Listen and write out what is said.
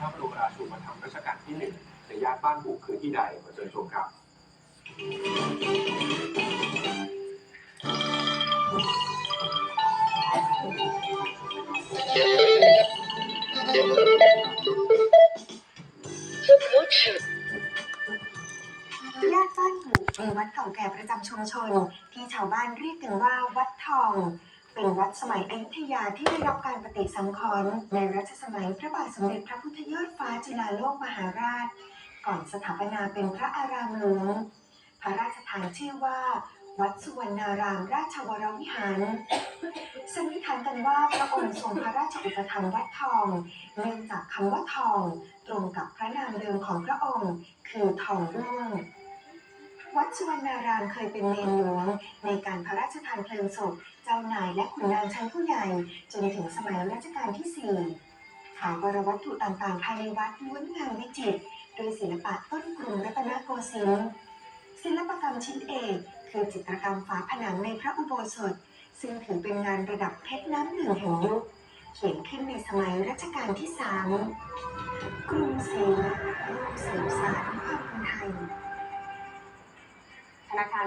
พระบรมราชูปถัมภ์รัชกาลที่หนึ่งในย่านบ้านบุกคือที่ใดมาเชิญชมครับย่านบ้านบุเป็นวัดเก่าแก่ประจำชุมชน ที่ชาวบ้านเรียกกันว่าวัดทอง เป็นวัดสมัยอยุธยาที่ได้รับการปฏิสังขรณ์ในรัชสมัยพระบาทสมเด็จพระพุทธยอดฟ้าจุฬาโลกมหาราช ก่อนสถาปนาเป็นพระอารามหลวงพระราชทานชื่อว่า วัดสุวรรณารามราชวรวิหารสันนิษฐานกันว่าพระองค์ทรงพระราชอุปถัมภ์วัดทองเนื่องจากคำว่าทอง ตรงกับพระนามเดิมของพระองค์ คือทองร่วง วัดสุวรรณารามเคยเป็นเมนหลวงในการพระราชทานเพลิงศพเจ้านายและขุนนางชั้นผู้ใหญ่จนถึงสมัยรัชกาลที่สี่ถาวรวัตถุต่างๆภายในวัดล้วนงามวิจิตรโดยศิลปะต้นกรุงรัตนโกสินทร์ศิลปกรรมชิ้นเอกคือจิตรกรรมฝาผนังในพระอุโบสถ ซึ่งถือเป็นงานระดับเพชรน้ำหนึ่งแห่งยุคเขียนขึ้นในสมัยรัชกาลที่สามกรุงศรี ธนาคาร